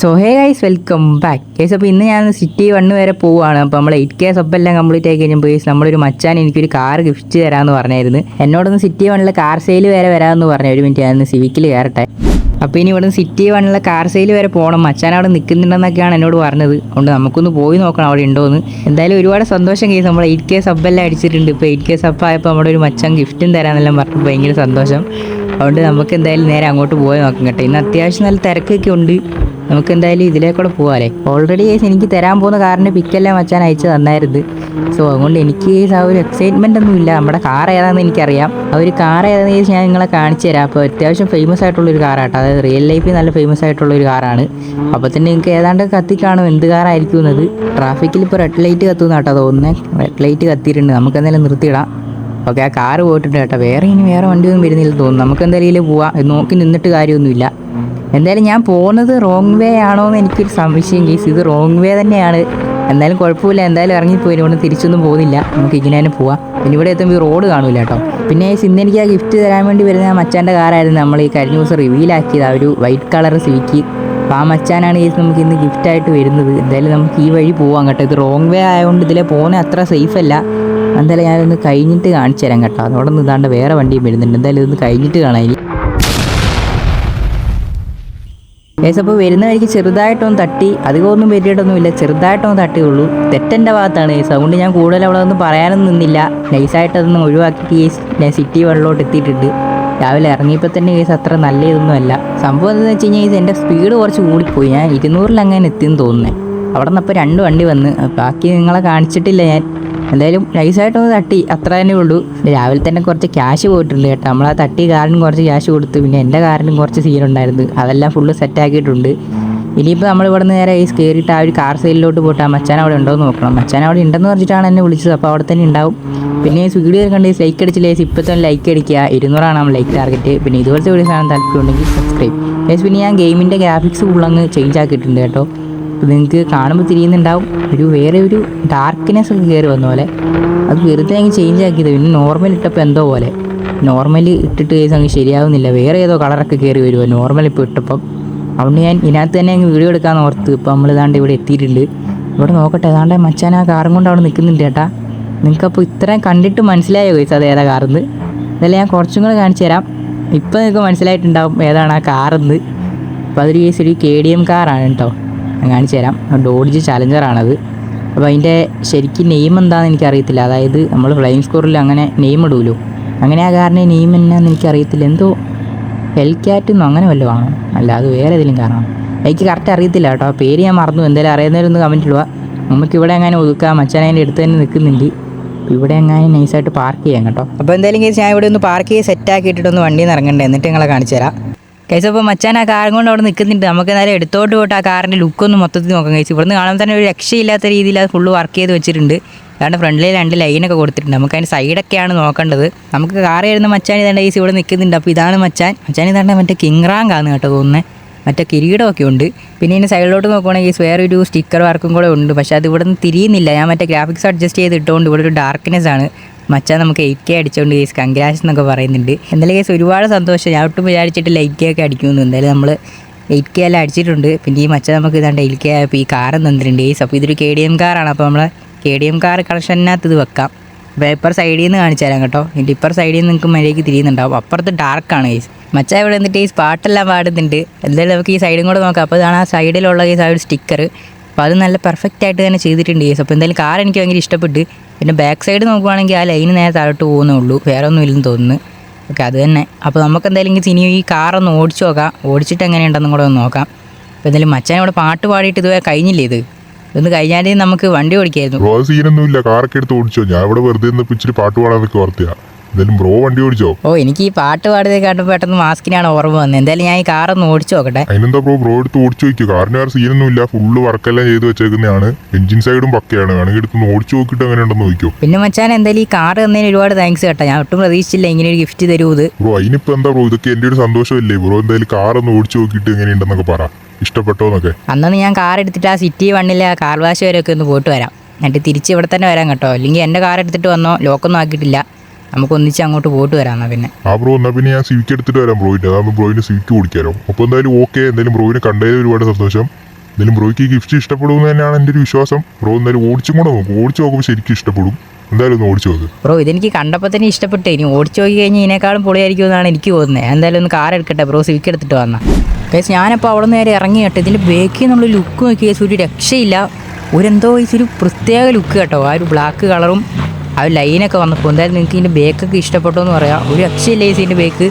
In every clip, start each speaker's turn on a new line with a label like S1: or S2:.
S1: So hey guys welcome back guys അപ്പോൾ ഇന്ന് ഞാൻ സിറ്റി വണ്ണ് വരെ പോവുകയാണ് അപ്പോൾ നമ്മൾ എയ്റ്റ് കെ സബ് എല്ലാം കംപ്ലീറ്റ് ആയി കഴിഞ്ഞപ്പോൾ guys, നമ്മളൊരു മച്ചാൻ എനിക്കൊരു കാർ ഗിഫ്റ്റ് തരാമെന്ന് പറഞ്ഞായിരുന്നു. എന്നോടൊന്ന് സിറ്റി വണ്ണിലെ കാർ സെയിൽ വരെ വരാമെന്ന് പറഞ്ഞു ഒരു മിനിറ്റ് ഞാൻ സിവിക്കിൽ കയറട്ടെ. അപ്പോൾ ഇനി ഇവിടുന്ന് സിറ്റി വണ്ണിലെ കാർ സെയിൽ വരെ പോകണം മച്ചാൻ അവിടെ നിൽക്കുന്നുണ്ടെന്നൊക്കെയാണ് എന്നോട് പറഞ്ഞത്. അതുകൊണ്ട് നമുക്കൊന്ന് പോയി നോക്കണം അവിടെ ഉണ്ടോയെന്ന് എന്തായാലും ഒരുപാട് സന്തോഷം കേസ് നമ്മൾ എയ്റ്റ് കെ സബ് എല്ലാം അടിച്ചിട്ടുണ്ട്. ഇപ്പോൾ എയ്റ്റ് കെ സബ് ആയപ്പോൾ നമ്മുടെ ഒരു മച്ചാൻ ഗിഫ്റ്റും തരാമെന്നെല്ലാം പറഞ്ഞു ഭയങ്കര സന്തോഷം. അതുകൊണ്ട് നമുക്ക് എന്തായാലും നേരെ അങ്ങോട്ട് പോയി നോക്കാം കേട്ടോ. ഇന്ന് അത്യാവശ്യം നല്ല തിരക്കൊക്കെ ഉണ്ട്. നമുക്ക് എന്തായാലും ഇതിലേക്കൂടെ പോകാല്ലേ ഓൾറെഡി കേസ് എനിക്ക് തരാൻ പോകുന്ന കാറിന്റെ പിക്കെല്ലാം മച്ചാൻ അയച്ചു തന്നായിരുന്നു. സോ അതുകൊണ്ട് എനിക്ക് ആ ഒരു എക്സൈറ്റ്മെന്റ് ഒന്നും ഇല്ല. നമ്മുടെ കാർ ഏതാണെന്ന് എനിക്കറിയാം. ആ ഒരു കാർ ഏതാണെന്ന് കേസ് ഞാൻ നിങ്ങളെ കാണിച്ചു തരാം. അപ്പോൾ അത്യാവശ്യം ഫേമസ് ആയിട്ടുള്ള ആയിട്ടുള്ളൊരു കാറാട്ടോ അതായത് റിയൽ ലൈഫിൽ നല്ല ഫേമസ് ആയിട്ടുള്ള ഒരു കാറാണ് അപ്പോൾ തന്നെ നിങ്ങൾക്ക് ഏതാണ്ട് കത്തിക്കാണും എന്ത് കാറായിരിക്കും എന്നത്. ട്രാഫിക്കിൽ ഇപ്പോൾ റെഡ് ലൈറ്റ് കത്തുന്ന കേട്ടോ. തോന്നുന്നത് റെഡ് ലൈറ്റ് കത്തിയിട്ടുണ്ട്. നമുക്ക് എന്തായാലും നിർത്തിയിടാം. ഓക്കെ ആ കാറ് പോയിട്ടുണ്ട് കേട്ടോ. വേറെ ഇനി വേറെ വണ്ടിയൊന്നും വരുന്നില്ല തോന്നുന്നു. നമുക്ക് എന്തായാലും പോവാം. നോക്കി നിന്നിട്ട് കാര്യമൊന്നുമില്ല. എന്തായാലും ഞാൻ പോകുന്നത് റോങ് വേ ആണോ എന്ന് എനിക്കൊരു സംശയം കേസ് ഇത് റോങ് വേ തന്നെയാണ്. എന്തായാലും കുഴപ്പമില്ല. എന്തായാലും ഇറങ്ങിപ്പോയി. ഇവിടെ തിരിച്ചൊന്നും പോകുന്നില്ല. നമുക്ക് ഇങ്ങനെ തന്നെ പോവാം. പിന്നെ ഇവിടെ എത്തുമ്പോൾ റോഡ് കാണില്ല കേട്ടോ. പിന്നെ ഇന്ന് എനിക്ക് ആ ഗിഫ്റ്റ് തരാൻ വേണ്ടി വരുന്ന ആ മച്ചാന്റെ കാറായിരുന്നു നമ്മൾ ഈ കഴിഞ്ഞ ദിവസം റിവീലാക്കിയത് ആ ഒരു വൈറ്റ് കളർ സിവിക്ക് അപ്പോൾ ആ മച്ചാനാണ് ഈ നമുക്ക് ഇന്ന് ഗിഫ്റ്റായിട്ട് വരുന്നത്. എന്തായാലും നമുക്ക് ഈ വഴി പോവാം കേട്ടോ. ഇത് റോങ് വേ ആയതുകൊണ്ട് ഇതിലെ പോകുന്നത് അത്ര സേഫ് അല്ല. എന്തായാലും ഞാനൊന്ന് കഴിഞ്ഞിട്ട് കാണിച്ചു തരാം കേട്ടോ. അതോടൊന്നും ഇതാണ്ട് വേറെ വണ്ടിയും വരുന്നുണ്ട്. എന്തായാലും ഇതൊന്ന് കഴിഞ്ഞിട്ട് കാണാം ഇനി അപ്പോൾ വരുന്ന വഴിക്ക് ചെറുതായിട്ടൊന്ന് തട്ടി. അധികമൊന്നും പറ്റിയിട്ടൊന്നുമില്ല ചെറുതായിട്ടൊന്ന് തട്ടിയുള്ളൂ. തെറ്റന്റെ ഭാഗത്താണ്. ഏസ് അതുകൊണ്ട് ഞാൻ കൂടുതൽ അവിടെ ഒന്നും പറയാനൊന്നും നിന്നില്ല. നൈസായിട്ട് അതൊന്ന് ഒഴിവാക്കിയിട്ട് ഞാൻ സിറ്റി വെള്ളോട്ട് എത്തിയിട്ടുണ്ട്. രാവിലെ ഇറങ്ങിയപ്പോൾ തന്നെ കേസ് അത്ര നല്ല ഇതൊന്നും അല്ല സംഭവം എന്താണെന്ന് വെച്ച് കഴിഞ്ഞാൽ എന്റെ സ്പീഡ് കുറച്ച് കൂടിപ്പോയി. ഞാൻ ഇരുന്നൂറിൽ അങ്ങനെ എത്തിയെന്ന് തോന്നുന്നത് അവിടെ നിന്ന് അപ്പോൾ രണ്ട് വണ്ടി വന്ന്. ബാക്കി നിങ്ങളെ കാണിച്ചിട്ടില്ല ഞാൻ. എന്തായാലും നൈസായിട്ടൊന്ന് തട്ടി. അത്ര തന്നെ ഉള്ളൂ. രാവിലെ തന്നെ കുറച്ച് ക്യാഷ് പോയിട്ടുണ്ട് കേട്ടോ. നമ്മൾ ആ തട്ടി കാറിനും കുറച്ച് ക്യാഷ് കൊടുത്തു. പിന്നെ എന്റെ കാറിനും കുറച്ച് സീനുണ്ടായിരുന്നു അതെല്ലാം ഫുള്ള് സെറ്റാക്കിയിട്ടുണ്ട് ഇനിയിപ്പോൾ നമ്മൾ ഇവിടെ നിന്ന് നേരെ ഐസ് കയറിയിട്ട് ആ ഒരു കാർ സെയിലിലോട്ട് പോയിട്ട് ആ മച്ചാൻ അവിടെ ഉണ്ടോ എന്ന് നോക്കണം. മച്ചാൻ അവിടെ ഉണ്ടെന്ന് പറഞ്ഞിട്ടാണ് എന്നെ വിളിച്ചത്. അപ്പോൾ അവിടെ തന്നെ ഉണ്ടാവും. പിന്നെ ഈ വീഡിയോ കണ്ട് ലൈക്ക് അടിച്ചില്ലേ ഇപ്പോൾ തന്നെ ലൈക്ക് അടിക്കുക. ഇരുന്നൂറാണ് നമ്മൾ ലൈക്ക് ടാർഗറ്റ് പിന്നെ ഇതുപോലത്തെ വീഡിയോസ് കാണാൻ താല്പര്യം ഉണ്ടെങ്കിൽ സബ്സ്ക്രൈബ് പിന്നെ ഞാൻ ഗെയിമിന്റെ ഗ്രാഫിക്സ് ഫുള്ളങ്ങ് ചേഞ്ച് ആക്കിയിട്ടുണ്ട് കേട്ടോ. നിങ്ങൾക്ക് കാണുമ്പോൾ തിരിയുന്നുണ്ടാവും. ഒരു വേറെ ഒരു ഡാർക്ക്നെസ് ഒക്കെ കയറി വന്ന പോലെ. അത് വെറുതെ അങ്ങ് ചേഞ്ച് ആക്കിയത്. പിന്നെ നോർമൽ ഇട്ടപ്പോൾ എന്തോ പോലെ. നോർമൽ ഇട്ടിട്ട് കേസ് അങ്ങ് ശരിയാവുന്നില്ല. വേറെ ഏതോ കളറൊക്കെ കയറി വരുമോ നോർമൽ ഇപ്പോൾ ഇട്ടപ്പം. അതുകൊണ്ട് ഞാൻ ഇതിനകത്ത് തന്നെ അങ്ങ് വീഡിയോ എടുക്കാമെന്ന് ഓർത്ത് ഇപ്പോൾ നമ്മൾ ഇതാണ്ട് ഇവിടെ എത്തിയിട്ടുണ്ട്. ഇവിടെ നോക്കട്ടെ ഏതാണ്ട് മച്ചാൻ ആ കാറും കൊണ്ട് അവിടെ നിൽക്കുന്നുണ്ട് ചേട്ടാ നിങ്ങൾക്കപ്പോൾ ഇത്രയും കണ്ടിട്ട് മനസ്സിലായോ കേസ് അത് ഏതാ കാറെന്ന് ഇതെല്ലാം ഞാൻ കുറച്ചും കൂടെ കാണിച്ചു തരാം. ഇപ്പോൾ നിങ്ങൾക്ക് മനസ്സിലായിട്ടുണ്ടാവും ഏതാണ് ആ കാറെന്ന് അപ്പോൾ അതൊരു കേസ് ഒരു കെ ഡി എം കാറാണ് കേട്ടോ. കാണിച്ചു തരാം. ഡോഡ്ജ് ചലഞ്ചറാണത് അപ്പോൾ അതിന്റെ ശരിക്കും നെയിം എന്താണെന്ന് എനിക്കറിയത്തില്ല. അതായത് നമ്മൾ ഫ്ലൈങ് സ്കോറിൽ അങ്ങനെ നെയിം ഇടൂലോ. അങ്ങനെ ആ കാരണം നെയിം എന്നാന്ന് എനിക്കറിയത്തില്ല. എന്തോ ഹെൽ കാറ്റ് എന്നോ അങ്ങനെ വല്ലതും ആണോ? അല്ല അത് വേറെ ഏതെങ്കിലും കാരണം എനിക്ക് കറക്റ്റ് അറിയത്തില്ല കേട്ടോ. പേര് ഞാൻ മറന്നു. എന്തായാലും അറിയുന്നവരൊന്ന് കമന്റ് ഇടുക. നമുക്ക് ഇവിടെ എങ്ങനെ ഒതുക്കാം. മച്ചാൻ അതിന്റെ അടുത്ത് തന്നെ നിൽക്കുന്നുണ്ട്. ഇവിടെ എങ്ങനെ നൈസായിട്ട് പാർക്ക് ചെയ്യാം കേട്ടോ. അപ്പോൾ എന്തായാലും കേസ് ഞാൻ ഇവിടെ ഒന്ന് പാർക്ക് ചെയ്ത് സെറ്റ് ആക്കിയിട്ടൊന്ന് വണ്ടിയിൽ നിന്ന് ഇറങ്ങണ്ടേ. എന്നിട്ട് നിങ്ങളെ കാണിച്ചു തരാം. കേസ് അപ്പോൾ മച്ചാൻ ആ കാറും കൊണ്ട് അവിടെ നിൽക്കുന്നുണ്ട് നമുക്ക് നേരെ എടുത്തോട്ട് പോയിട്ട് ആ കാറിന്റെ ലുക്കൊന്ന് മൊത്തത്തിൽ നോക്കാം കേസ് ഇവിടുന്ന് കാണുമ്പോൾ തന്നെ ഒരു രക്ഷയില്ലാത്ത രീതിയിൽ അത് ഫുള്ള് വർക്ക് ചെയ്ത് വെച്ചിട്ടുണ്ട്. കാരണം ഫ്രണ്ടിൽ രണ്ട് ലൈനൊക്കെ കൊടുത്തിട്ടുണ്ട്. നമുക്ക് അതിന്റെ സൈഡൊക്കെയാണ് നോക്കേണ്ടത്. നമുക്ക് കാർ വരുന്ന മച്ചാൻ ഇതാണ്ട് കേസ് ഇവിടെ നിൽക്കുന്നുണ്ട് അപ്പോൾ ഇതാണ് മച്ചാൻ. മച്ചാൻ ഇതാണ്ട് മറ്റേ കിങ്റാങ് ആണ് കേട്ടോ തോന്നുന്നത് മറ്റേ കിരീടമൊക്കെ ഉണ്ട്. പിന്നെ ഇതിന്റെ സൈഡിലോട്ട് നോക്കുകയാണെങ്കിൽ വേറെ ഒരു സ്റ്റിക്കർ വർക്കും കൂടെ ഉണ്ട്. പക്ഷേ അത് ഇവിടെ നിന്ന് തിരിയുന്നില്ല. ഞാൻ മറ്റേ ഗ്രാഫിക്സ് അഡ്ജസ്റ്റ് ചെയ്ത് ഇട്ടുകൊണ്ട് ഇവിടെ ഒരു ഡാർക്ക്നെസ് ആണ്. മച്ചാൻ നമുക്ക് എയ്റ്റ് കെ അടിച്ചുകൊണ്ട് കേസ് കൺഗ്രാസ് എന്നൊക്കെ പറയുന്നുണ്ട്. എന്തായാലും കേസ് ഒരുപാട് സന്തോഷം. ഞാൻ ഒട്ടും വിചാരിച്ചിട്ട് എയ്റ്റ് കെ ഒക്കെ അടിക്കുമെന്ന്. എന്തായാലും നമ്മൾ എയ്റ്റ് കെ എല്ലാം അടിച്ചിട്ടുണ്ട്. പിന്നെ ഈ മച്ചാൻ നമുക്ക് ഇതാണ്ട് എയ്റ്റ് കെ ആയപ്പോൾ ഈ കാർ തന്നിട്ടുണ്ട് കേസ് അപ്പോൾ ഇതൊരു കെ ഡി എം കാറാണ് അപ്പോൾ നമ്മളെ കെ ഡി എം കാർ കളക്ഷനകത്ത് ഇത് വെക്കാം. ഇപ്പർ സൈഡിൽ നിന്ന് കാണിച്ചു തരാം കേട്ടോ. എന്റെ ഇപ്പർ സൈഡിൽ നിന്ന് നിങ്ങൾക്ക് മര്യാദയ്ക്ക് തിരിയുന്നുണ്ടാവും. അപ്പുറത്ത് ഡാർക്കാണ് കേസ് മച്ച ഇവിടെ എന്നിട്ട് ഈ പാട്ടെല്ലാം പാടുന്നുണ്ട്. എന്തായാലും നമുക്ക് ഈ സൈഡും കൂടെ നോക്കാം. അപ്പോൾ ഇതാണ് ആ സൈഡിലുള്ള കേസ് ആ ഒരു സ്റ്റിക്കർ അപ്പോൾ അത് നല്ല പെർഫെക്റ്റ് ആയിട്ട് തന്നെ ചെയ്തിട്ടുണ്ട് കേസ് അപ്പോൾ എന്തായാലും കാർ എനിക്ക് ഭയങ്കര ഇഷ്ടപ്പെട്ട് പിന്നെ ബാക്ക് സൈഡ് നോക്കുവാണെങ്കിൽ ആ ലൈന് നേരെ താഴോട്ട് പോകുന്നേ ഉള്ളൂ വേറെ ഒന്നും ഇല്ലെന്ന് തോന്നുന്നു. ഓക്കെ അത് തന്നെ. അപ്പോൾ നമുക്ക് എന്തായാലും ഇനി ഈ കാറൊന്ന് ഓടിച്ചു നോക്കാം. ഓടിച്ചിട്ട് എങ്ങനെയുണ്ടെന്നും കൂടെ ഒന്ന് നോക്കാം. അപ്പോൾ എന്തായാലും മച്ചാൻ ഇവിടെ പാട്ട് പാടിയിട്ട് ഇതുവരെ കഴിഞ്ഞില്ലേ ഇത്? ഇതൊന്ന് കഴിഞ്ഞാൽ നമുക്ക് വണ്ടി ഓടിക്കായിരുന്നു.
S2: ബ്രോ സീനൊന്നും ഇല്ല കാറൊക്കെ എടുത്ത് ഓടിച്ചോ? ഞാൻ ഇവിടെ വെറുതെ ഇച്ചിരി പാട്ട് പാടാനൊക്കെ ഓർത്തിയാ. എന്തായാലും ബ്രോ വണ്ടി ഓടിച്ചോ?
S1: ഓ എനിക്ക് ഈ പാട്ട് പാടിയത് കേട്ടപ്പോൾ പെട്ടെന്ന് മാസ്കിനാണ് ഓർമ്മ വന്നത് എന്തായാലും ഞാൻ ഈ കാറൊന്ന് ഓടിച്ചു നോക്കട്ടെ.
S2: അതിനെന്താ ബ്രോ ബ്രോ എടുത്ത് ഓടിച്ചു നോക്കിയോ കാറിന് വേറെ സീനൊന്നും ഇല്ല ഫുള്ള് വർക്കെല്ലാം ചെയ്ത് വെച്ചേക്കുന്നതാണ്. എഞ്ചിൻ സൈഡും പക്കയാണ്. വേണമെങ്കിൽ എടുത്തൊന്ന് ഓടിച്ചു നോക്കിയിട്ട് അങ്ങനെ ഉണ്ടെന്ന് നോക്കിയോ
S1: പിന്നെ മച്ചാൻ എന്തായാലും ഈ കാർ തന്നതിന് ഒരുപാട് താങ്ക്സ് കേട്ടോ. ഞാൻ ഒട്ടും പ്രതീക്ഷിച്ചില്ല ഇങ്ങനെ ഒരു ഗിഫ്റ്റ് തരൂ ഇത്.
S2: ബ്രോ അതിനിപ്പോ എന്താ ബ്രോ ഇതൊക്കെ എന്റെ ഒരു സന്തോഷമല്ലേ? ബ്രോ എന്തായാലും കാറൊന്ന് ഓടിച്ചു നോക്കിയിട്ട് എങ്ങനെയുണ്ടെന്നൊക്കെ പറ. ഇഷ്ടപ്പെട്ടോന്നൊക്കെ
S1: അന്നൊന്ന് ഞാൻ കാർ എടുത്തിട്ട് ആ സിറ്റി വണ്ണിലെ ആ കാർ വാശ് വരെയൊക്കെ ഒന്ന് പോയിട്ട് വരാം. എന്നിട്ട് തിരിച്ച് ഇവിടെ തന്നെ വരാം കേട്ടോ. അല്ലെങ്കിൽ എന്റെ കാർ എടുത്തിട്ട് വന്നോ. ലോക്കൊന്നും ആക്കിയിട്ടില്ല. നമുക്ക് ഒന്നിച്ച് അങ്ങോട്ട് പോയിട്ട് വരാം എന്നാ പിന്നെ.
S2: ആ ബ്രോ എന്നാ പിന്നെ ഞാൻ സിവിക്ക് എടുത്തിട്ട് വരാം ബ്രോയിന്റെ അതാകുമ്പോൾ ബ്രോയിന് സിവിക്ക് ഓടിക്കാലോ അപ്പോൾ എന്തായാലും ഓക്കെ എന്തായാലും ബ്രോയിനെ കണ്ടതിൽ ഒരുപാട് സന്തോഷം. എന്തായാലും ബ്രോയ്ക്ക് ഗിഫ്റ്റ് ഇഷ്ടപ്പെടുമെന്ന് തന്നെയാണ് എന്റെ ഒരു വിശ്വാസം. ബ്രോ എന്തായാലും ഓടിച്ചും കൂടെ നോക്കും. ഓടിച്ചു നോക്കുമ്പോൾ ശരിക്കും ഇഷ്ടപ്പെടും. എന്തായാലും ഒന്ന് ഓടിച്ചു നോക്ക്.
S1: ബ്രോ ഇതെനിക്ക് കണ്ടപ്പോൾ തന്നെ ഇഷ്ടപ്പെട്ടു. ഇനി ഓടിച്ചു നോക്കി കഴിഞ്ഞാൽ ഇതിനേക്കാളും പൊളിയായിരിക്കും എന്നാണ് എനിക്ക് തോന്നുന്നത് എന്തായാലും ഒന്ന് കാർ എടുക്കട്ടെ ബ്രോ സിവിക്ക് എടുത്തിട്ട് വന്ന. കേസ് ഞാനപ്പോൾ അവിടെ നിന്ന് നേരെ ഇറങ്ങി കേട്ടോ. ഇതിന്റെ ബേക്കിൽ നിന്നുള്ള ലുക്ക് നോക്കി കേസ് ഒരു രക്ഷയില്ല. ഒരെന്തോ എന്തോ ഒരു പ്രത്യേക ലുക്ക് കേട്ടോ. ആ ഒരു ബ്ലാക്ക് കളറും ആ ലൈനൊക്കെ വന്നപ്പോൾ എന്തായാലും നിങ്ങൾക്ക് ഇതിന്റെ ബേക്കൊക്കെ ഇഷ്ടപ്പെട്ടോ എന്ന് പറയാം. ഒരു അക്ഷയില്ല ഈ സീന്റെ ബേക്ക്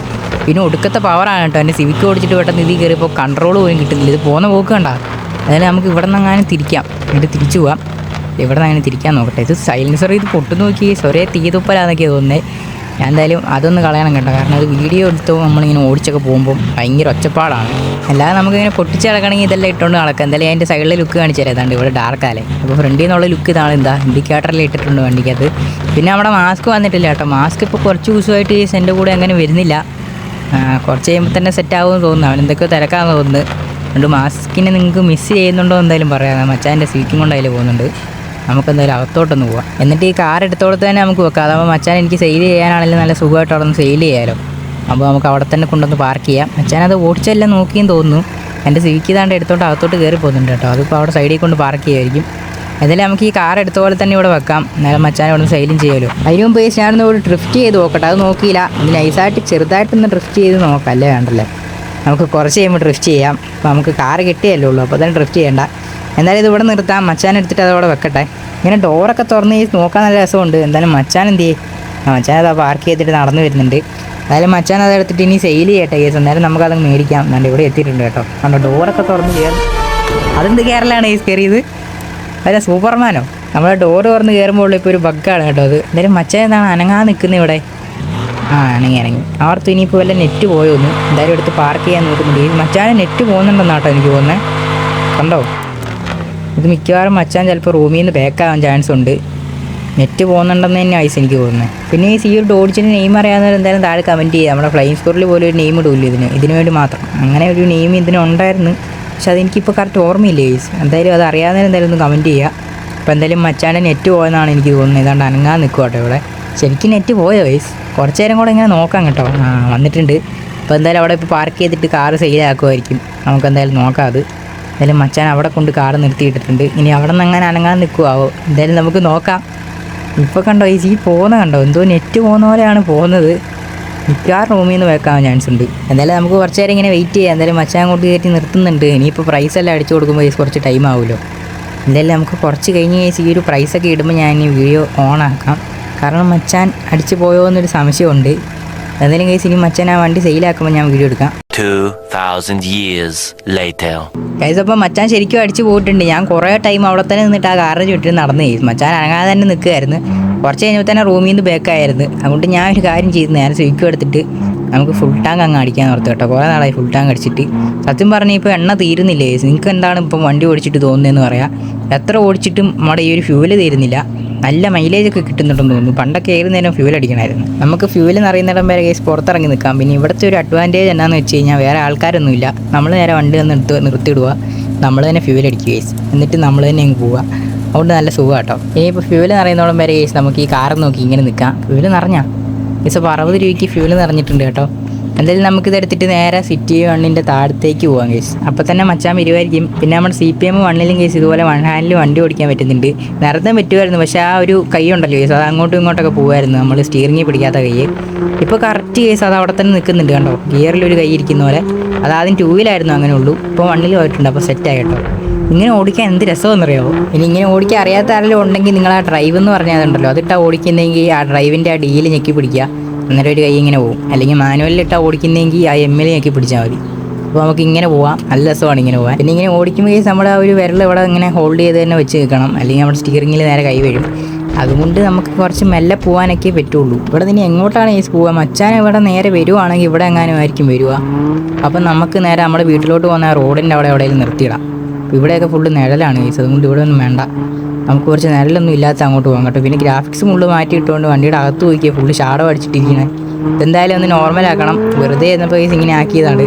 S1: പിന്നെ ഒടുക്കത്തെ പവറാണ് കേട്ടോ. എന്റെ സിവിക്ക് ഓടിച്ചിട്ട് പെട്ടെന്ന് ഇതിൽ കയറിയപ്പോൾ കൺട്രോൾ പോലും കിട്ടുന്നില്ല. ഇത് പോകുന്ന പോക്ക് കണ്ട. അതായത് നമുക്ക് ഇവിടെ നിന്ന് അങ്ങനെ തിരിക്കാം. എന്നിട്ട് തിരിച്ചു പോവാം. ഇവിടെ നിന്ന് അങ്ങനെ തിരിക്കാൻ നോക്കട്ടെ? ഇത് സൈലൻസർ ഇത് പൊട്ടു നോക്കി ഒരേ തീതുപ്പലാന്നൊക്കെയാണ് തോന്നുന്നത് ഞാൻ എന്തായാലും അതൊന്ന് കളയണം കേട്ടോ. കാരണം അത് വീഡിയോ എടുത്തു നമ്മളിങ്ങനെ ഓടിച്ചൊക്കെ പോകുമ്പോൾ ഭയങ്കര ഒച്ചപ്പാടാണ്. അല്ലാതെ നമുക്കിങ്ങനെ പൊട്ടിച്ച് കിടക്കണമെങ്കിൽ ഇതെല്ലാം ഇട്ടുകൊണ്ട് നടക്കാം. എന്തായാലും അതിന്റെ സൈഡിലെ ലുക്ക് കാണിച്ചു തരാം. ഇവിടെ ഡാർക്കാലേ അപ്പോൾ ഫ്രണ്ടിൽ നിന്നുള്ള ലുക്ക് ഇതാണ് എന്താ? ഇൻഡിക്കേറ്ററിൽ ഇട്ടിട്ടുണ്ട് വണ്ടിക്കകത്ത് പിന്നെ നമ്മുടെ മാസ്ക് വന്നിട്ടില്ല കേട്ടോ. മാസ്ക് ഇപ്പോൾ കുറച്ച് ദിവസമായിട്ട് ഈ സെന്റെ കൂടെ അങ്ങനെ വരുന്നില്ല. കുറച്ച് കഴിയുമ്പോൾ തന്നെ സെറ്റ് ആകുമെന്ന് തോന്നുന്നു. അവൻ എന്തൊക്കെയോ തിരക്കാന്ന് തോന്നുന്നു. അതുകൊണ്ട് മാസ്കിനെ നിങ്ങൾക്ക് മിസ് ചെയ്യുന്നുണ്ടോ എന്തായാലും പറയാം. മച്ചാന്റെ സീറ്റിംഗ് കൊണ്ട് അതിൽ പോകുന്നുണ്ട്. നമുക്ക് എന്തായാലും അകത്തോട്ടൊന്ന് പോവാം. എന്നിട്ട് ഈ കാർ എടുത്തോടത്ത് തന്നെ നമുക്ക് വെക്കാം. അതാകുമ്പോൾ മച്ചാൻ എനിക്ക് സെയിൽ ചെയ്യാനാണെങ്കിലും നല്ല സുഖമായിട്ട് അവിടെ നിന്ന് സെയിൽ ചെയ്യാമല്ലോ അപ്പോൾ നമുക്ക് അവിടെ തന്നെ കൊണ്ടുവന്ന് പാർക്ക് ചെയ്യാം. മച്ചാൻ അത് ഓടിച്ചെല്ലാം നോക്കിയും തോന്നുന്നു. എന്റെ സിവിക്ക് താണ്ട് എടുത്തോട്ട് അകത്തോട്ട് കയറി പോകുന്നുണ്ട് കേട്ടോ. അതിപ്പോൾ അവിടെ സൈഡിൽ കൊണ്ട് പാർക്ക് ചെയ്യുമായിരിക്കും എന്തായാലും നമുക്ക് ഈ കാർ എടുത്ത പോലെ തന്നെ ഇവിടെ വെക്കാം. എന്നാലും മച്ചാൻ ഇവിടെ നിന്ന് സെയിലും ചെയ്യുമല്ലോ അതിന് മുമ്പ് ഞാനൊന്ന് ഇവിടെ ഡ്രിഫ്റ്റ് ചെയ്ത് നോക്കട്ടെ. അത് നോക്കിയില്ല. ഇനി നൈസായിട്ട് ചെറുതായിട്ടൊന്ന് ഡ്രിഫ്റ്റ് ചെയ്ത് നോക്കാം. അല്ലേ വേണ്ടല്ലേ നമുക്ക് കുറച്ച് കഴിയുമ്പോൾ ഡ്രിഫ്റ്റ് ചെയ്യാം. അപ്പോൾ നമുക്ക് കാർ കിട്ടിയല്ലേ ഉള്ളൂ. അപ്പോൾ തന്നെ ഡ്രിഫ്റ്റ് ചെയ്യണ്ട. എന്തായാലും ഇത് ഇവിടെ നിർത്താം. മച്ചാൻ എടുത്തിട്ട് അതവിടെ വെക്കട്ടെ. ഇങ്ങനെ ഡോറൊക്കെ തുറന്ന് നോക്കാൻ നല്ല രസമുണ്ട്. എന്തായാലും മച്ചാൻ എന്ത് ചെയ്യും? മച്ചാൻ അത് പാർക്ക് ചെയ്തിട്ട് നടന്നു വരുന്നുണ്ട്. എന്തായാലും മച്ചാൻ അത് എടുത്തിട്ട് ഇനി സെയിൽ ചെയ്യട്ടെ കേസ് നമുക്ക് നമുക്കത് മേടിക്കാം. എന്നാണ്ട് ഇവിടെ എത്തിയിട്ടുണ്ട് കേട്ടോ. കണ്ടോ ഡോറൊക്കെ തുറന്ന് കയറി അതെന്ത് കയറലാണ് ഈ കയറിയത് അല്ല സൂപ്പർമാനോ? നമ്മളെ ഡോർ തുറന്ന് കയറുമ്പോൾ ഇപ്പോൾ ഒരു ബഗ്ഗാണ് കേട്ടോ അത്. എന്തായാലും മച്ചാൻ എന്താണ് അനങ്ങാൻ നിൽക്കുന്നത് ഇവിടെ? ആ അനങ്ങി അനങ്ങി. അവർക്ക് ഇനിയിപ്പോൾ വല്ല നെറ്റ് പോയോന്ന്. എന്തായാലും എടുത്ത് പാർക്ക് ചെയ്യാൻ നോക്കുന്നുണ്ട്. ഈ മച്ചാനെ നെറ്റ് പോകുന്നുണ്ടെന്നാട്ടോ എനിക്ക് തോന്നുന്നത് കണ്ടോ? ഇത് മിക്കവാറും മച്ചാൻ ചിലപ്പോൾ റൂമിൽ നിന്ന് ബാക്കാവാൻ ചാൻസ് ഉണ്ട്. നെറ്റ് പോകുന്നുണ്ടെന്ന് തന്നെ ആയിസ് എനിക്ക് തോന്നുന്നത് പിന്നെ ഈ സി ഒരു ഡോഡിച്ചിന്റെ നെയിം അറിയാവുന്നവർ എന്തായാലും താഴെ കമന്റ് ചെയ്യുക നമ്മുടെ ഫ്ലൈ സ്കോറിൽ പോലും ഒരു നെയിം ഇടില്ല ഇതിന്. ഇതിന് വേണ്ടി മാത്രം. അങ്ങനെ ഒരു നെയിം ഇതിനുണ്ടായിരുന്നു പക്ഷെ അതെനിക്കിപ്പോൾ കറക്റ്റ് ഓർമ്മയില്ല ഐസ് എന്തായാലും അത് അറിയാവുന്നവർ എന്തായാലും ഒന്ന് കമന്റ് ചെയ്യുക അപ്പോൾ എന്തായാലും മച്ചാന്റെ നെറ്റ് പോയെന്നാണ് എനിക്ക് തോന്നുന്നത് ഏതാണ്ട് അനങ്ങാൻ നിൽക്കുക കേട്ടോ ഇവിടെ. ശരിക്ക് നെറ്റ് പോയോ വയസ് കുറച്ച് നേരം കൂടെ ഇങ്ങനെ നോക്കാം കേട്ടോ. ആ വന്നിട്ടുണ്ട്. അപ്പോൾ എന്തായാലും അവിടെ ഇപ്പോൾ പാർക്ക് ചെയ്തിട്ട് കാറ് സെയിലാക്കുമായിരിക്കും നമുക്ക് എന്തായാലും നോക്കാം അത്. എന്തായാലും മച്ചാൻ അവിടെ കൊണ്ട് കാറ് നിർത്തിയിട്ടിട്ടുണ്ട്. ഇനി അവിടെ നിന്ന് അങ്ങനെ അനങ്ങാൻ നിൽക്കുവാവോ? എന്തായാലും നമുക്ക് നോക്കാം. ഇപ്പോൾ കണ്ടോ ഈ ജീ പോകുന്ന കണ്ടോ? എന്തോ നെറ്റ് പോകുന്ന പോലെയാണ് പോകുന്നത്. മിക്കവാറും റൂമിൽ നിന്ന് വെക്കാൻ ചാൻസ് ഉണ്ട്. എന്തായാലും നമുക്ക് കുറച്ച് നേരം ഇങ്ങനെ വെയിറ്റ് ചെയ്യാം. എന്തായാലും മച്ചാൻ കൊണ്ട് കയറ്റി നിർത്തുന്നുണ്ട്. ഇനിയിപ്പോൾ പ്രൈസ് എല്ലാം അടിച്ചു കൊടുക്കുമ്പോൾ കുറച്ച് ടൈം ആവുമല്ലോ. എന്തായാലും നമുക്ക് കുറച്ച് കഴിഞ്ഞ് ഈ ഒരു പ്രൈസൊക്കെ ഇടുമ്പോൾ ഞാൻ ഈ വീഡിയോ ഓൺ ആക്കാം. കാരണം മച്ചാൻ അടിച്ചു പോയോ എന്നൊരു സംശയമുണ്ട്. എന്തായാലും കേസ് ഇനി മച്ചൻ ആ വണ്ടി സെയിലാക്കുമ്പോൾ ഞാൻ വീഡിയോ എടുക്കാം.
S3: 2,000 years later.
S1: ഗൈസ് അപ്പോൾ മച്ചാൻ ശരിക്കും അടിച്ചു പോയിട്ടുണ്ട്. ഞാൻ കുറേ ടൈം അവിടെ തന്നെ നിന്നിട്ട് ആ കാറിന് ചുറ്റും നടന്നു. കഴിയും മച്ചാൻ അനങ്ങാതെ തന്നെ നിൽക്കുമായിരുന്നു കുറച്ച് കഴിഞ്ഞപ്പോൾ തന്നെ റൂമിൽ നിന്ന് ബേക്കായിരുന്നു അതുകൊണ്ട് ഞാൻ ഒരു കാര്യം ചെയ്തു. ഞാൻ സ്വിക്കും എടുത്തിട്ട് നമുക്ക് ഫുൾ ടാങ്ക് അങ്ങ് അടിക്കാൻ ഓർത്തു കേട്ടോ. കുറേ നാളായി ഫുൾ ടാങ്ക് അടിച്ചിട്ട്. സത്യം പറഞ്ഞാൽ ഇപ്പോൾ എണ്ണ തീരുന്നില്ലേ? നിങ്ങൾക്ക് എന്താണ് ഇപ്പം വണ്ടി ഓടിച്ചിട്ട് തോന്നുന്നതെന്ന് പറയാം. എത്ര ഓടിച്ചിട്ടും നമ്മുടെ ഈ ഒരു ഫ്യൂവൽ തീരുന്നില്ല. നല്ല മൈലേജ് ഒക്കെ കിട്ടുന്നുണ്ടെന്ന് തോന്നുന്നു. പണ്ടൊക്കെ ഏത് നേരം ഫ്യൂൽ അടിക്കണമായിരുന്നു. നമുക്ക് ഫ്യൂൽ നിറയുന്നിടം വരെ കേസ് പുറത്തിറങ്ങി നിൽക്കാം. പിന്നെ ഇവിടുത്തെ ഒരു അഡ്വാന്റേജ് എന്നാന്ന് വെച്ച് കഴിഞ്ഞാൽ വേറെ ആൾക്കാരൊന്നുമില്ല. നമ്മൾ നേരെ വണ്ടി ഒന്ന് എടുത്ത് നിർത്തിയിടുക. നമ്മൾ തന്നെ ഫ്യൂൽ അടിക്കുക കേസ് എന്നിട്ട് നമ്മൾ തന്നെ അങ്ങ് പോവുക. അതുകൊണ്ട് നല്ല സുഖം കേട്ടോ ഇനിയിപ്പോൾ ഫ്യൂൽ നിറയുന്നോളം വരെ കേസ് നമുക്ക് ഈ കാർ നോക്കി ഇങ്ങനെ നിൽക്കാം. ഫ്യൂൽ നിറഞ്ഞാൽ കേസ് അപ്പോൾ അറുപത് രൂപയ്ക്ക് ഫ്യൂൽ നിറഞ്ഞിട്ടുണ്ട് കേട്ടോ. എന്തായാലും നമുക്കിത് എടുത്തിട്ട് നേരെ സിറ്റി വണ്ണിന്റെ താഴത്തേക്ക് പോകാം കേസ് അപ്പോൾ തന്നെ മച്ചാൻ വരുമായിരിക്കും പിന്നെ നമ്മുടെ സി പി എം വണ്ണിലും കേസ് ഇതുപോലെ വൺ ഹാൻഡിൽ വണ്ടി ഓടിക്കാൻ പറ്റുന്നുണ്ട്. നേരത്തെ പറ്റുമായിരുന്നു പക്ഷേ ആ ഒരു കൈ ഉണ്ടല്ലോ കേസ് അത് അങ്ങോട്ടും ഇങ്ങോട്ടൊക്കെ പോകുമായിരുന്നു നമ്മൾ സ്റ്റിയറിംഗ് പിടിക്കാത്ത കൈ. ഇപ്പോൾ കറക്റ്റ് കേസ് അത് അവിടെ തന്നെ നിൽക്കുന്നുണ്ട് കണ്ടോ? ഗിയറിൽ ഒരു കൈ ഇരിക്കുന്ന പോലെ. അത് ആദ്യം ടൂ വീലായിരുന്നു അങ്ങനെ ഉള്ളൂ. ഇപ്പോൾ വണ്ണിൽ പോയിട്ടുണ്ട് അപ്പോൾ സെറ്റ് ആയിട്ടോ ഇങ്ങനെ ഓടിക്കാൻ എന്ത് രസമെന്നറിയാമോ ഇനി ഇങ്ങനെ ഓടിക്കാൻ അറിയാത്ത ആരെങ്കിലും ഉണ്ടെങ്കിൽ നിങ്ങൾ ആ ഡ്രൈവ് എന്ന് പറഞ്ഞാൽ അതുണ്ടല്ലോ. അതിട്ടാ ഓടിക്കുന്നെങ്കിൽ ആ ഡ്രൈവിന്റെ ആ ഡീൽ ഞെക്കി പിടിക്കുക. അന്നേരം ഒരു കൈ ഇങ്ങനെ പോകും അല്ലെങ്കിൽ മാനുവലിൽ ഇട്ടാ ഓടിക്കുന്നെങ്കിൽ ആ എം എൽ ആക്കി പിടിച്ചാൽ മതി. അപ്പോൾ നമുക്ക് ഇങ്ങനെ പോവാം. നല്ല രസമാണ് ഇങ്ങനെ പോകാൻ പിന്നെ ഇങ്ങനെ ഓടിക്കുമ്പോൾ നമ്മുടെ ആ ഒരു വിരൽ ഇവിടെ ഇങ്ങനെ ഹോൾഡ് ചെയ്ത് തന്നെ വെച്ച് നിൽക്കണം. അല്ലെങ്കിൽ നമ്മുടെ സ്റ്റിയറിങ്ങിൽ നേരെ കൈ വരും. അതുകൊണ്ട് നമുക്ക് കുറച്ച് മെല്ലെ പോകാനൊക്കെ പറ്റുള്ളൂ. ഇവിടെ നിന്ന് എങ്ങോട്ടാണ് ഈ പോവുക മച്ചാൻ ഇവിടെ നേരെ വരുവാണെങ്കിൽ ഇവിടെ എങ്ങാനും ആയിരിക്കും വരിക അപ്പം നമുക്ക് നേരെ നമ്മുടെ വീട്ടിലോട്ട് പോകുന്ന റോഡിന്റെ അവിടെ എവിടെയെങ്കിലും നിർത്തിയിടാം. ഇവിടെയൊക്കെ ഫുള്ള് നിഴലാണ് കേസ് അതുകൊണ്ട് ഇവിടെ ഒന്നും വേണ്ട. നമുക്ക് കുറച്ച് നിഴലൊന്നും ഇല്ലാത്ത അങ്ങോട്ട് പോകാം കേട്ടോ. പിന്നെ ഗ്രാഫിക്സ് ഫുള്ള് മാറ്റിയിട്ടുകൊണ്ട് വണ്ടിയുടെ അകത്ത് നോക്കിയാൽ ഫുള്ള് ഷാഡോ അടിച്ചിട്ടിരിക്കണേ. എന്തായാലും ഒന്ന് നോർമലാക്കണം വെറുതെ എന്നപ്പോൾ കേസ് ഇങ്ങനെ ആക്കിയതാണ്.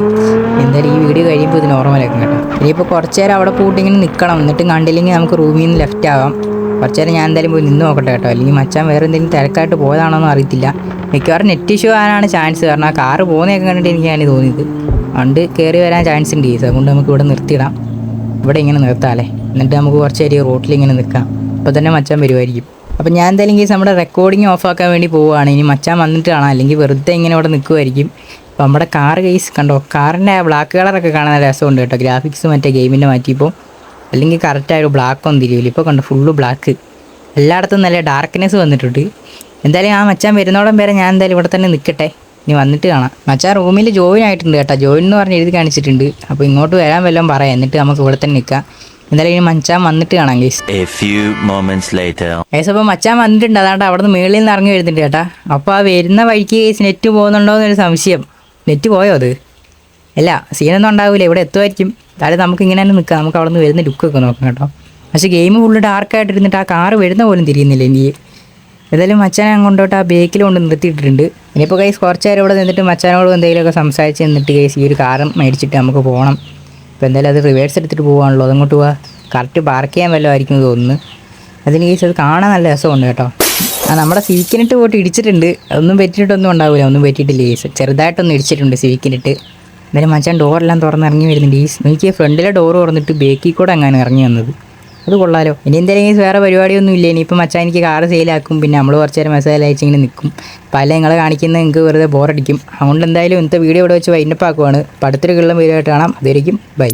S1: എന്തായാലും ഈ വീഡിയോ കഴിയുമ്പോൾ ഇത് നോർമലാക്കും കേട്ടോ. ഇനിയിപ്പോൾ കുറച്ച് നേരം അവിടെ പോയിട്ട് ഇങ്ങനെ നിൽക്കണം എന്നിട്ടും കണ്ടില്ലെങ്കിൽ നമുക്ക് റൂമിൽ നിന്ന് ലെഫ്റ്റ് ആവാം. കുറച്ച് നേരം ഞാൻ എന്തായാലും പോയി നിന്ന് നോക്കട്ടെ കേട്ടോ. അല്ലെങ്കിൽ മച്ചാൻ വേറെ എന്തെങ്കിലും തിരക്കായിട്ട് പോയതാണോന്ന് അറിയത്തില്ല. മിക്കവാറും നെറ്റ് ഇഷ്യൂ ആകാനാണ് ചാൻസ് കാരണം ആ കാറ് പോകുന്നതൊക്കെ കണ്ടിട്ട് എനിക്കാണ് തോന്നിയത്. പണ്ട് കയറി വരാൻ ചാൻസ് ഉണ്ട്. കേസ് അതുകൊണ്ട് നമുക്ക് ഇവിടെ നിർത്തിയിടാം. ഇവിടെ ഇങ്ങനെ നിർത്താമല്ലേ എന്നിട്ട് നമുക്ക് കുറച്ച് നേരം റോട്ടിൽ ഇങ്ങനെ നിൽക്കാം. അപ്പോൾ തന്നെ മച്ചാൻ വരുമായിരിക്കും അപ്പോൾ ഞാൻ എന്തായാലും കേസ് നമ്മുടെ റെക്കോർഡിങ് ഓഫാക്കാൻ വേണ്ടി പോവുകയാണ്. ഇനി മച്ചാൻ വന്നിട്ട് കാണാം അല്ലെങ്കിൽ വെറുതെ ഇങ്ങനെ ഇവിടെ നിൽക്കുമായിരിക്കും അപ്പോൾ നമ്മുടെ കാർ കേസ് കണ്ടോ? കാറിന്റെ ബ്ലാക്ക് കളറൊക്കെ കാണാൻ നല്ല രസമുണ്ട് കേട്ടോ. ഗ്രാഫിക്സ് മറ്റേ ഗെയിമിന്റെ മാറ്റിയപ്പോൾ. അല്ലെങ്കിൽ കറക്റ്റായ ഒരു ബ്ലാക്ക് ഒന്നും തിരിയില്ല ഇപ്പോൾ കണ്ടോ ഫുള്ള് ബ്ലാക്ക് എല്ലായിടത്തും നല്ല ഡാർക്ക്നെസ് വന്നിട്ടുണ്ട്. എന്തായാലും ആ മച്ചാൻ വരുന്നോടം വരെ ഞാൻ എന്തായാലും ഇവിടെ തന്നെ നിൽക്കട്ടെ. ഇനി വന്നിട്ട് കാണാം. മച്ചാൻ റൂമിൽ ജോയിൻ ആയിട്ടുണ്ട് കേട്ടോ. ജോയിൻ എന്ന് പറഞ്ഞ് എഴുതി കാണിച്ചിട്ടുണ്ട്. അപ്പോൾ ഇങ്ങോട്ട് വരാൻ വല്ലതും പറയാം. എന്നിട്ട് നമുക്ക് ഇവിടെ തന്നെ നിൽക്കാം. എന്തായാലും ഇനി മച്ചാൻ വന്നിട്ട് കാണാം ഗേസ്. കേസ് അപ്പോൾ മച്ചാൻ വന്നിട്ടുണ്ട്. അതാണ്ട് അവിടെ നിന്ന് മേളിൽ നിന്ന് ഇറങ്ങി വരുന്നുണ്ട് ചേട്ടാ അപ്പോൾ ആ വരുന്ന വഴിക്ക് ഗൈസ് നെറ്റ് പോകുന്നുണ്ടോ എന്നൊരു സംശയം. നെറ്റ് പോയോ അത്? അല്ല സീനൊന്നും ഉണ്ടാവില്ല ഇവിടെ എത്തുമായിരിക്കും. താഴെ നമുക്ക് ഇങ്ങനെ തന്നെ നിൽക്കാം. നമുക്ക് അവിടെ നിന്ന് വരുന്ന ലുക്കൊക്കെ നോക്കാം കേട്ടോ. പക്ഷേ ഗെയിം ഫുള്ള് ഡാർക്കായിട്ട് ഇരുന്നിട്ട് ആ കാറ് വരുന്ന പോലും തിരിയുന്നില്ല ഇനി. ഏതായാലും മച്ചാനെ അങ്ങോട്ടോട്ട് ആ ബേക്കിൽ കൊണ്ട് നിർത്തിയിട്ടുണ്ട് ഇനിയിപ്പോൾ കൈസ് കുറച്ച് നേരം ഇവിടെ നിന്നിട്ട് മച്ചാനോട് എന്തെങ്കിലുമൊക്കെ സംസാരിച്ച് നിന്നിട്ട് കേസ് ഈ ഒരു കാറും മേടിച്ചിട്ട് നമുക്ക് പോകണം ഇപ്പോൾ എന്തായാലും അത് റിവേഴ്സ് എടുത്തിട്ട് പോകാണല്ലോ അതങ്ങോട്ട് പോവാ. കറക്റ്റ് പാർക്ക് ചെയ്യാൻ വല്ലതും ആയിരിക്കും തോന്നുന്നു. അതിന് കേസ് അത് കാണാൻ നല്ല രസമുണ്ട് കേട്ടോ. ആ നമ്മുടെ സിവിക്കിനിട്ട് പോയിട്ട് ഇടിച്ചിട്ടുണ്ട്. ഒന്നും പറ്റിയിട്ടൊന്നും ഉണ്ടാവില്ല ഒന്നും പറ്റിയിട്ടില്ല. കേസ് ചെറുതായിട്ടൊന്നും ഇടിച്ചിട്ടുണ്ട് സിവിക്കിനിട്ട് എന്തായാലും മച്ചാൻ ഡോറെല്ലാം തുറന്നിറങ്ങി വരുന്നുണ്ട്. ഈ എനിക്ക് ഫ്രണ്ടിലെ ഡോർ തുറന്നിട്ട് ബേക്കിൽ കൂടെ അങ്ങനെ ഇറങ്ങി വന്നത്. അത് കൊള്ളാലോ. ഇനി എന്തെങ്കിലും വേറെ പരിപാടിയൊന്നും ഇല്ല. ഇനിയിപ്പോൾ മച്ചാൻ എനിക്ക് കാറ് സെയിലാക്കും പിന്നെ നമ്മൾ കുറച്ച് നേരം മെസ്സേജ് അയച്ച് ഇങ്ങനെ നിൽക്കും പല നിങ്ങളെ കാണിക്കുന്നത് നിങ്ങൾക്ക് വെറുതെ ബോറടിക്കും അതുകൊണ്ട് എന്തായാലും ഇന്നത്തെ വീഡിയോ ഇവിടെ വെച്ച് വൈൻഡപ്പ് ആക്കുവാണ്. അടുത്തൊരു കിള്ളം വീഡിയോ ആയിട്ട് കാണാം. അതായിരിക്കും ബൈ